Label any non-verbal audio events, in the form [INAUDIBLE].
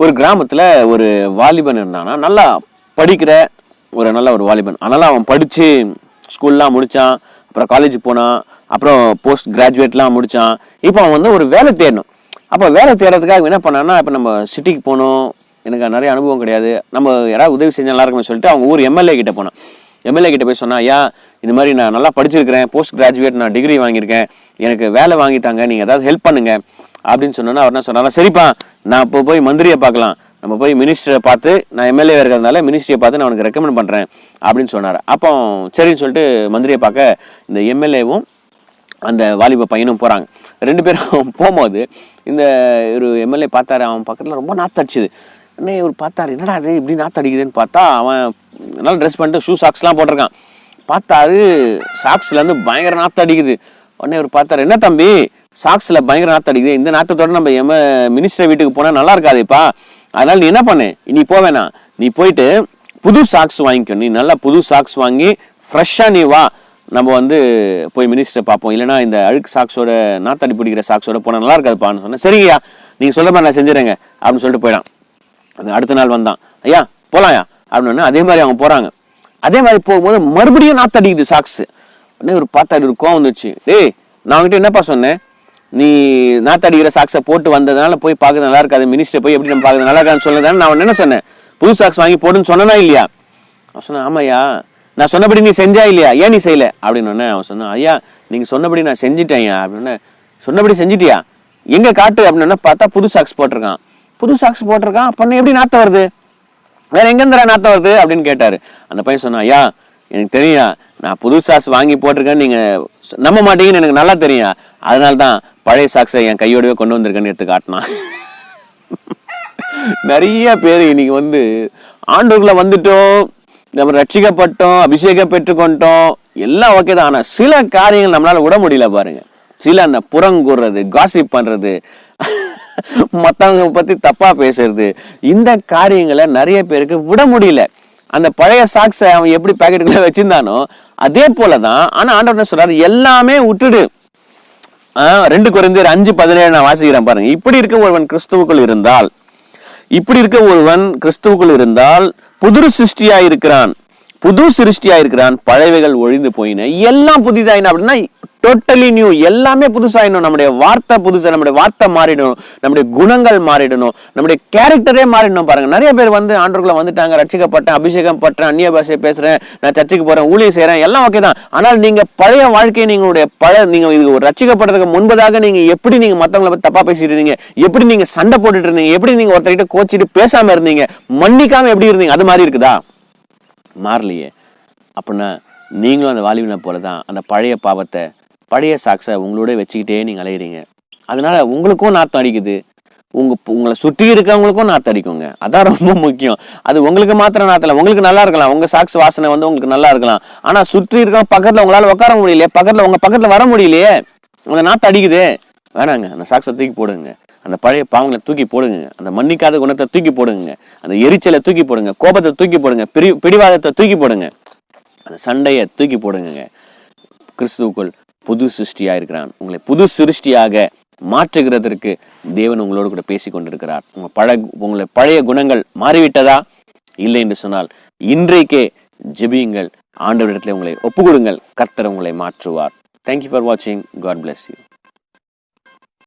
ஒரு கிராமத்தில் ஒரு வாலிபன் இருந்தானா நல்லா படிக்கிற ஒரு நல்ல ஒரு வாலிபன். அதனால் அவன் படித்து ஸ்கூல்லாம் முடித்தான் அப்புறம் காலேஜ் போனான் அப்புறம் போஸ்ட் கிராஜுவேட்லாம் முடித்தான் இப்போ அவன் வந்து ஒரு வேலை தேடணும். அப்போ வேலை தேடுறதுக்காக அவன் என்ன பண்ணான்னா இப்போ நம்ம சிட்டிக்கு போகணும் எனக்கு நிறைய அனுபவம் கிடையாது. நம்ம யாராவது உதவி செஞ்சால் நல்லா சொல்லிட்டு அவங்க ஊர் எம்எல்ஏ கிட்ட போனான். எம்எல்ஏ கிட்ட போய் சொன்னா ஐயா இந்த மாதிரி நான் நல்லா படிச்சிருக்கிறேன் போஸ்ட் கிராஜுவேட் நான் டிகிரி வாங்கியிருக்கேன். எனக்கு வேலை வாங்கிட்டாங்க நீங்கள் ஏதாவது ஹெல்ப் பண்ணுங்கள் அப்படின்னு சொன்னோன்னா அவர் என்ன சொன்னாரா? சரிப்பா நான் இப்போ போய் மந்திரியை பார்க்கலாம். நம்ம போய் மினிஸ்டரை பார்த்து நான் எம்எல்ஏ இருக்கிறதுனால மினிஸ்டரியை பார்த்து நான் உனக்கு ரெக்கமெண்ட் பண்ணுறேன் அப்படின்னு சொன்னார். அப்போ சரின்னு சொல்லிட்டு மந்திரியை பார்க்க இந்த எம்எல்ஏவும் அந்த வாலிப பையனும் போகிறாங்க ரெண்டு பேரும் [LAUGHS] போகும்போது இந்த ஒரு எம்எல்ஏ பார்த்தாரு. அவன் பக்கத்தில் ரொம்ப நாத்தடிச்சுது உடனே இவர் பார்த்தாரு. என்னடா அது இப்படி நாத்தடிக்குதுன்னு பார்த்தா அவன் நல்லா ட்ரெஸ் பண்ணிட்டு ஷூ சாக்ஸ்லாம் போட்டிருக்கான். பார்த்தாரு சாக்ஸ்லேருந்து பயங்கர நாத்தம் அடிக்குது. உடனே இவர் பார்த்தாரு என்ன தம்பி? சாக்ஸில் பயங்கர நாற்று அடிக்குது. இந்த நாற்றத்தோட நம்ம எம மினிஸ்டர் வீட்டுக்கு போனால் நல்லா இருக்காதுப்பா. அதனால் நீ என்ன பண்ணு? நீ போவேணா நீ போயிட்டு புது சாக்ஸ் வாங்கிக்கோ. நீ நல்லா புது சாக்ஸ் வாங்கி ஃப்ரெஷ்ஷாக நீ வா. நம்ம வந்து போய் மினிஸ்டரை பார்ப்போம். இல்லைனா இந்த அழுக்கு சாக்ஸோட நாத்தடி பிடிக்கிற சாக்ஸோட போனால் நல்லா இருக்காதுப்பான்னு சொன்னேன். சரிங்கய்யா நீங்கள் சொல்கிற மாதிரி நான் செஞ்சுறேங்க அப்படின்னு சொல்லிட்டு போயிடான். அது அடுத்த நாள் வந்தான். ஐயா போகலாம்யா அப்படின்னு அதே மாதிரி அவங்க போகிறாங்க அதே மாதிரி போகும்போது மறுபடியும் நாத்தடிக்குது சாக்ஸ். உடனே ஒரு பார்த்தாடி ஒரு கோவம் வந்துச்சு. டேய் நான் அவங்ககிட்ட என்னப்பா சொன்னேன்? நீ நாத்தடிக்கிற சாக்ஸை போட்டு வந்ததுனால போய் பார்க்கறது நல்லா இருக்காது. மினிஸ்டர் போய் எப்படி நம்ம பார்க்கறது நல்லா இருக்கான்னு சொன்னதானே நான் என்ன சொன்னேன்? புது சாக்ஸ் வாங்கி போடுன்னு சொன்னனா இல்லையா? அவன் சொன்னான் ஆமாய்யா நான் சொன்னபடி நீ செஞ்சா இல்லையா? ஏன் நீ செய்யல? அப்படின்னு அவன் சொன்னான் ஐயா நீங்கள் சொன்னபடி நான் செஞ்சிட்டேன்யா. அப்படின்னு சொன்னபடி செஞ்சிட்டியா? எங்கே காட்டு? அப்படின்னு பார்த்தா புது சாக்ஸ் போட்டிருக்கான். புது சாக்ஸ் போட்டிருக்கான். அப்ப எப்படி நாத்தம் வருது? வேற எங்கேருந்துடா நாத்தம் வருது? அப்படின்னு கேட்டார். அந்த பையன் சொன்னான் ஐயா எனக்கு தெரியும் நான் புது சாக்ஸ் வாங்கி போட்டிருக்கேன்னு நீங்கள் நம்ப மாட்டீங்கன்னு எனக்கு நல்லா தெரியும் அதனால தான் பழைய சாக்ஸை என் கையோடவே கொண்டு வந்திருக்கேன்னு எடுத்து காட்டினான். நிறைய பேர் இன்னைக்கு வந்து ஆண்டுக்குள்ள வந்துட்டோம் நம்ம ரட்சிக்கப்பட்டோம் அபிஷேகம் பெற்றுக்கொண்டோம் எல்லாம் ஓகே தான். ஆனால் சில காரியங்கள் நம்மளால் விட முடியல பாருங்க. சில அந்த புறங்கூறுறது காசிப் பண்ணுறது மற்றவங்க பற்றி தப்பாக பேசுறது இந்த காரியங்களை நிறைய பேருக்கு விட முடியல. அந்த பழைய சாக்ஸை அவன் எப்படி பேக்கெட்டுக்குள்ளே வச்சிருந்தானோ அதே போலதான். ஆனால் ஆண்டவர் என்ன சொல்றாரு? எல்லாமே விட்டுடு. ரெண்டு குறைந்தர் அஞ்சு பதினேழு நான் வாசிக்கிறேன் பாருங்க. இப்படி இருக்க ஒருவன் கிறிஸ்துவுக்குள் இருந்தால் இப்படி இருக்க ஒருவன் கிறிஸ்துவுக்குள் இருந்தால் புது சிருஷ்டியா இருக்கிறான் புது சிருஷ்டியா இருக்கிறான் பழையவைகள் ஒழிந்து போயின. எல்லாம் புதிதாயின அப்படின்னா டோட்டலி நியூ எல்லாமே புதுசாயிடணும் நம்முடைய வார்த்தை புதுசாக நம்முடைய வார்த்தை மாறிடணும். நம்முடைய குணங்கள் மாறிடணும். நம்முடைய கேரக்டரே மாறிடணும் பாருங்க. நிறைய பேர் வந்து ஆண்டுக்குள்ளே வந்துட்டாங்க. ரட்சிக்கப்பட்டேன் அபிஷேகம் பட்டேன் அந்நிய பாஷையை பேசுறேன் நான் சர்ச்சைக்கு போறேன் ஊழியம் செய்கிறேன் எல்லாம் ஓகே தான். ஆனால் நீங்க பழைய வாழ்க்கையை நீங்களுடைய பழைய நீங்க இது ஒரு ரட்சிக்கப்படுறதுக்கு முன்பதாக நீங்க எப்படி நீங்க மற்றவங்களை பத்தி தப்பா பேசிட்டு இருந்தீங்க? எப்படி நீங்க சண்டை போட்டுட்டு இருந்தீங்க? எப்படி நீங்க ஒருத்தர்கிட்ட கோச்சிட்டு பேசாம இருந்தீங்க? மன்னிக்காம எப்படி இருந்தீங்க? அது மாதிரி இருக்குதா? மாறலையே. அப்படின்னா நீங்களும் அந்த வாலிபனை போல தான் அந்த பழைய பாவத்தை பழைய சாக்ஸை உங்களோட வச்சுக்கிட்டே நீங்கள் அலையிறீங்க. அதனால் உங்களுக்கும் நாற்றம் அடிக்குது. உங்கள் உங்களை சுற்றி இருக்கவங்களுக்கும் நாத்தம் அடிக்குங்க. அதான் ரொம்ப முக்கியம். அது உங்களுக்கு மாத்திரம் நாத்தல உங்களுக்கு நல்லா இருக்கலாம். உங்கள் சாக்ஸ் வாசனை வந்து உங்களுக்கு நல்லா இருக்கலாம். ஆனால் சுற்றி இருக்கவங்க பக்கத்தில் உங்களால் உட்கார முடியலையே பக்கத்தில் உங்கள் பக்கத்தில் வர முடியலையே அந்த நாற்றம் அடிக்குது. வேணாங்க. அந்த சாக்ஸை தூக்கி போடுங்க. அந்த பழைய பாவங்களை தூக்கி போடுங்க. அந்த மன்னிக்காத குணத்தை தூக்கி போடுங்க. அந்த எரிச்சலை தூக்கி போடுங்க. கோபத்தை தூக்கி போடுங்க. பிரி பிடிவாதத்தை தூக்கி போடுங்க. அந்த சண்டையை தூக்கி போடுங்க கிறிஸ்துவுக்குள் புது சிருஷ்டியா இருக்கிறான். உங்களை புது சிருஷ்டியாக மாற்றுகிறதற்கு தேவன் உங்களோடு கூட பேசி கொண்டிருக்கிறார். உங்கள் பழ உங்களை பழைய குணங்கள் மாறிவிட்டதா? இல்லை என்று சொன்னால் இன்றைக்கே ஜெபியுங்கள். ஆண்டவரிடத்தில் உங்களை ஒப்பு கொடுங்கள் கர்த்தர் உங்களை மாற்றுவார். தேங்க்யூ ஃபார் வாட்சிங் காட் பிளஸ் யூ